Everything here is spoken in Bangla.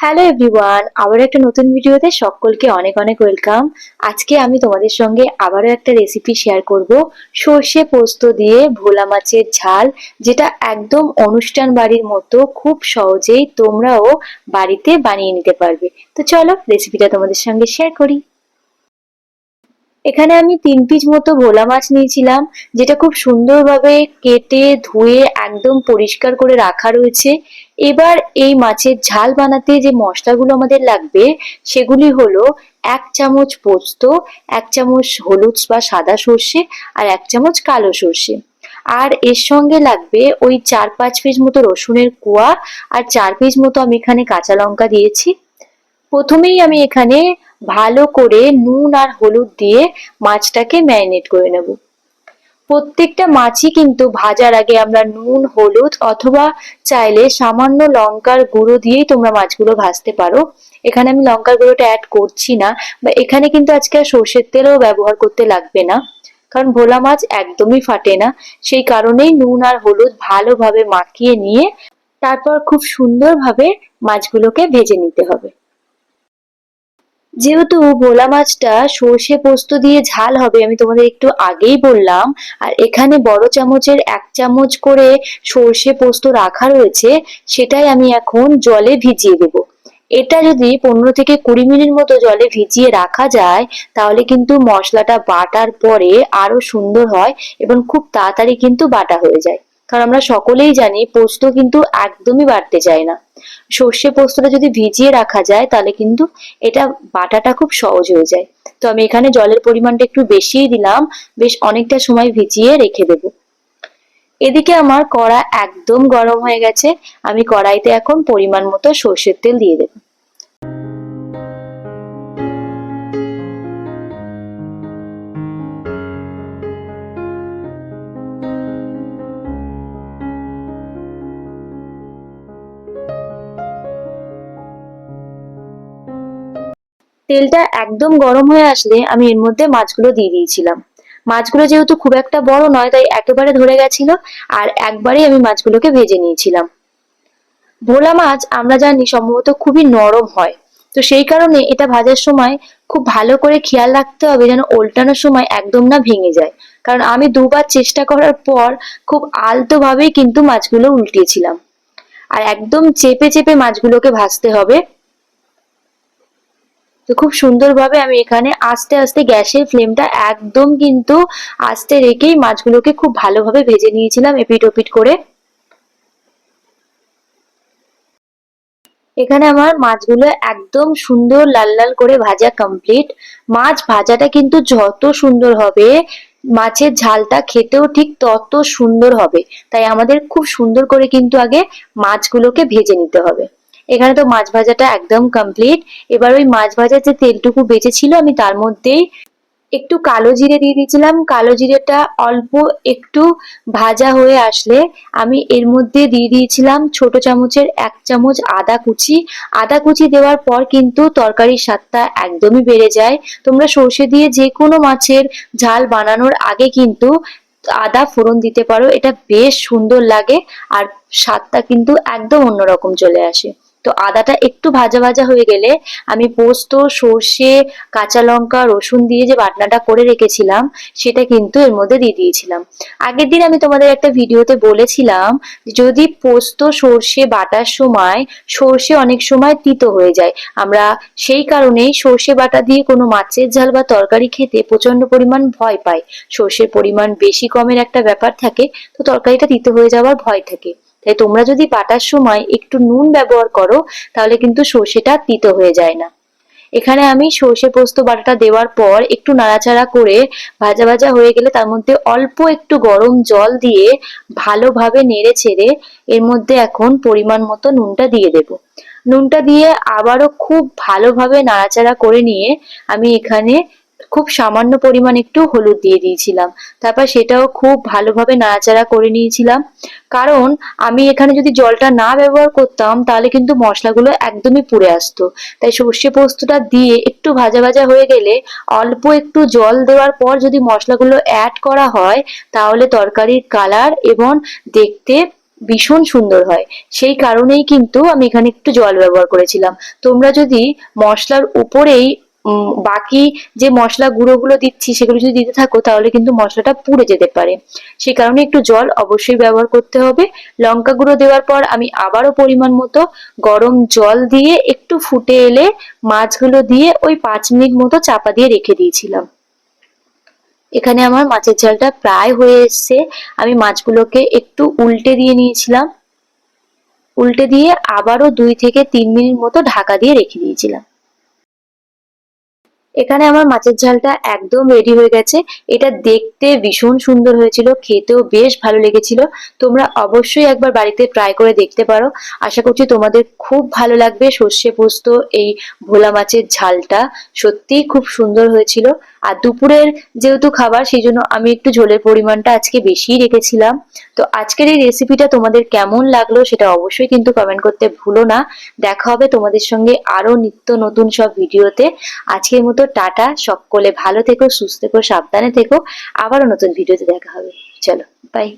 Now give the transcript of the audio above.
হ্যালো এভরিওয়ান আবার একটা নতুন ভিডিওতে সকলকে অনেক অনেক ওয়েলকাম আজকে আমি তোমাদের সঙ্গে আবারও একটা রেসিপি শেয়ার করব। সর্ষে পোস্ত দিয়ে ভোলা মাছের ঝাল, যেটা একদম অনুষ্ঠান বাড়ির মতো খুব সহজেই তোমরাও বাড়িতে বানিয়ে নিতে পারবে। তো চলো রেসিপিটা তোমাদের সঙ্গে শেয়ার করি। এখানে আমি তিন পিস মতো ভোলা মাছ নিয়েছিলাম, যেটা খুব সুন্দরভাবে কেটে ধুয়ে একদম পরিষ্কার করে রাখা রয়েছে। এবার এই মাছের ঝাল বানাতে যে মশলাগুলো আমাদের লাগবে, সেগুলি হলো এক চামচ পোস্ত, এক চামচ হলুদ বা সাদা সর্ষে আর এক চামচ কালো সর্ষে। আর এর সঙ্গে লাগবে ওই চার পাঁচ পিস মতো রসুনের কুয়া, আর চার পিস মতো আমি এখানে কাঁচা লঙ্কা দিয়েছি। প্রথমেই আমি এখানে ভালো করে নুন আর হলুদ দিয়ে মাছটাকে ম্যারিনেট করে নেব। প্রত্যেকটা মাছই কিন্তু ভাজার আগে আমরা নুন, হলুদ অথবা চাইলে সামান্য লঙ্কার গুঁড়ো দিয়েই তোমরা মাছগুলো ভাজতে পারো। এখানে আমি লঙ্কার গুঁড়োটা অ্যাড করছি না, বা এখানে কিন্তু আজকে আর সর্ষের তেলও ব্যবহার করতে লাগবে না, কারণ ভোলা মাছ একদমই ফাটে না। সেই কারণেই নুন আর হলুদ ভালোভাবে মাখিয়ে নিয়ে তারপর খুব সুন্দরভাবে মাছগুলোকে ভেজে নিতে হবে। যেহেতু ভোলা মাছটা সর্ষে পোস্ত দিয়ে ঝাল হবে, আমি তোমাদের একটু আগেই বললাম। আর এখানে বড় চামচের এক চামচ করে সর্ষে পোস্ত রাখা রয়েছে, সেটাই আমি এখন জলে ভিজিয়ে দেব। এটা যদি পনেরো থেকে কুড়ি মিনিট মতো জলে ভিজিয়ে রাখা যায়, তাহলে কিন্তু মশলাটা বাটার পরে আরও সুন্দর হয় এবং খুব তাড়াতাড়ি কিন্তু বাটা হয়ে যায়। কারণ আমরা সকলেই জানি পোস্ত কিন্তু একদমই বাড়তে চায় না। সর্ষে পোস্তটা যদি ভিজিয়ে রাখা যায়, তাহলে কিন্তু এটা বাটাটা খুব সহজ হয়ে যায়। তো আমি এখানে জলের পরিমাণটা একটু বেশিই দিলাম, বেশ অনেকটা সময় ভিজিয়ে রেখে দেবো। এদিকে আমার কড়া একদম গরম হয়ে গেছে, আমি কড়াইতে এখন পরিমাণ মতো সর্ষের তেল দিয়ে দেবো। তেলটা একদম গরম হয়ে আসলে আমি এর মধ্যে মাছগুলো দিয়ে দিয়েছিলাম। মাছগুলো যেহেতু খুব একটা বড় নয়, তাই একেবারে ধরে গেছিল আর একবারেই আমি মাছগুলোকে ভেজে নিয়েছিলাম। ভোলা মাছ আমরা জানি সম্ভবত খুবই নরম হয়। তো সেই কারণে এটা ভাজার সময় খুব ভালো করে খেয়াল রাখতে হবে যেন ওল্টানোর সময় একদম না ভেঙে যায়। কারণ আমি দুবার চেষ্টা করার পর খুব আলতো ভাবেই কিন্তু মাছগুলো উল্টিয়েছিলাম। আর একদম চেপে চেপে মাছগুলোকে ভাজতে হবে। তো খুব সুন্দরভাবে আমি এখানে আস্তে আস্তে গ্যাসের ফ্লেমটা একদম কিন্তু আস্তে রেখেই মাছগুলোকে খুব ভালোভাবে ভেজে নিয়েছিলাম এপিট ওপিট করে। এখানে আমার মাছগুলো একদম সুন্দর লাল লাল করে ভাজা কমপ্লিট মাছ ভাজাটা কিন্তু যত সুন্দর হবে, মাছের ঝালটা খেতেও ঠিক তত সুন্দর হবে। তাই আমাদের খুব সুন্দর করে কিন্তু আগে মাছগুলোকে ভেজে নিতে হবে। এখানে তো মাছ ভাজাটা একদম কমপ্লিট এবার ওই মাছ ভাজার যে তেলটুকু বেঁচে ছিল, আমি তার মধ্যেই একটু কালো জিরে দিয়ে দিয়েছিলাম। কালো জিরেটা অল্প একটু ভাজা হয়ে আসলে আমি এর মধ্যে দিয়ে দিয়েছিলাম ছোট চামচের এক চামচ আদা কুচি। আদা কুচি দেওয়ার পর কিন্তু তরকারির স্বাদটা একদমই বেড়ে যায়। তোমরা সর্ষে দিয়ে যে কোনো মাছের ঝাল বানানোর আগে কিন্তু আদা ফোড়ন দিতে পারো। এটা বেশ সুন্দর লাগে আর স্বাদটা কিন্তু একদম অন্যরকম চলে আসে। তো আদাটা একটু ভাজা ভাজা হয়ে গেলে আমি পোস্ত, সর্ষে, কাঁচা লঙ্কা, রসুন দিয়ে যে বাটনাটা করে রেখেছিলাম, সেটা কিন্তু এর মধ্যে দিয়ে দিয়েছিলাম। আগের দিন আমি তোমাদের একটা ভিডিওতে বলেছিলাম যদি পোস্ত, সর্ষে বাটার সময় সর্ষে অনেক সময় তিতো হয়ে যায়, আমরা সেই কারণেই সর্ষে বাটা দিয়ে কোনো মাছের ঝাল বা তরকারি খেতে প্রচণ্ড পরিমাণ ভয় পাই। সর্ষের পরিমাণ বেশি কমের একটা ব্যাপার থাকে, তো তরকারিটা তিতো হয়ে যাওয়ার ভয় থাকে। তাই তোমরা যদি বাটার সময় একটু নুন ব্যবহার করো, তাহলে কিন্তু সর্ষেটা তিতো হয়ে যায় না। এখানে আমি সর্ষে পোস্ত বাটাটা দেওয়ার পর একটু নাড়াচাড়া করে ভাজা ভাজা হয়ে গেলে তার মধ্যে অল্প একটু গরম জল দিয়ে ভালোভাবে নেড়ে ছেড়ে এর মধ্যে এখন পরিমাণ মতো নুনটা দিয়ে দেব। নুনটা দিয়ে আবারও খুব ভালোভাবে নাড়াচাড়া করে নিয়ে আমি এখানে খুব সামান্য পরিমাণ একটু হলুদ দিয়ে দিয়েছিলাম। তারপর সেটাও খুব ভালোভাবে নাড়াচাড়া করে নিয়েছিলাম। কারণ আমি এখানে যদি জলটা না ব্যবহার করতাম, তাহলে কিন্তু মশলাগুলো একদমই পুড়ে আসতো। তাই সর্ষে পোস্তটা দিয়ে একটু ভাজা ভাজা হয়ে গেলে অল্প একটু জল দেওয়ার পর যদি মশলাগুলো অ্যাড করা হয়, তাহলে তরকারির কালার এবং দেখতে ভীষণ সুন্দর হয়। সেই কারণেই কিন্তু আমি এখানে একটু জল ব্যবহার করেছিলাম। তোমরা যদি মশলার উপরেই বাকি যে মশলা গুঁড়োগুলো দিচ্ছি সেগুলো যদি দিতে থাকো, তাহলে কিন্তু মশলাটা পুড়ে যেতে পারে। সেই কারণে একটু জল অবশ্যই ব্যবহার করতে হবে। লঙ্কা গুঁড়ো দেওয়ার পর আমি আবারও পরিমাণ মতো গরম জল দিয়ে একটু ফুটে এলে মাছগুলো দিয়ে ওই পাঁচ মিনিট মতো চাপা দিয়ে রেখে দিয়েছিলাম। এখানে আমার মাছের ঝালটা প্রায় হয়ে এসছে। আমি মাছগুলোকে একটু উল্টে দিয়ে নিয়েছিলাম। উল্টে দিয়ে আবারও দুই থেকে তিন মিনিট মতো ঢাকা দিয়ে রেখে দিয়েছিলাম। এখানে আমার মাছের ঝালটা একদম রেডি হয়ে গেছে। এটা দেখতে ভীষণ সুন্দর হয়েছিল, খেতেও বেশ ভালো লেগেছিল। তোমরা অবশ্যই একবার বাড়িতে ট্রাই করে দেখতে পারো। আশা করছি তোমাদের খুব ভালো লাগবে সর্ষে পোস্ত, এই ভোলা মাছের ঝালটা। সত্যিই খুব সুন্দর হয়েছিল। আর দুপুরের যেহেতু খাবার সেই জন্য আমি একটু ঝোলের পরিমাণটা আজকে বেশিই রেখেছিলাম। তো আজকের এই রেসিপিটা তোমাদের কেমন লাগল সেটা অবশ্যই কিন্তু কমেন্ট করতে ভুলো না। দেখা হবে তোমাদের সঙ্গে আরও নিত্য নতুন সব ভিডিওতে আজকের মতো টাটা, সকলে ভালো থেকো, সুস্থ থেকো, সাবধানে থেকো। আবারও নতুন ভিডিওতে দেখা হবে। চলো বাই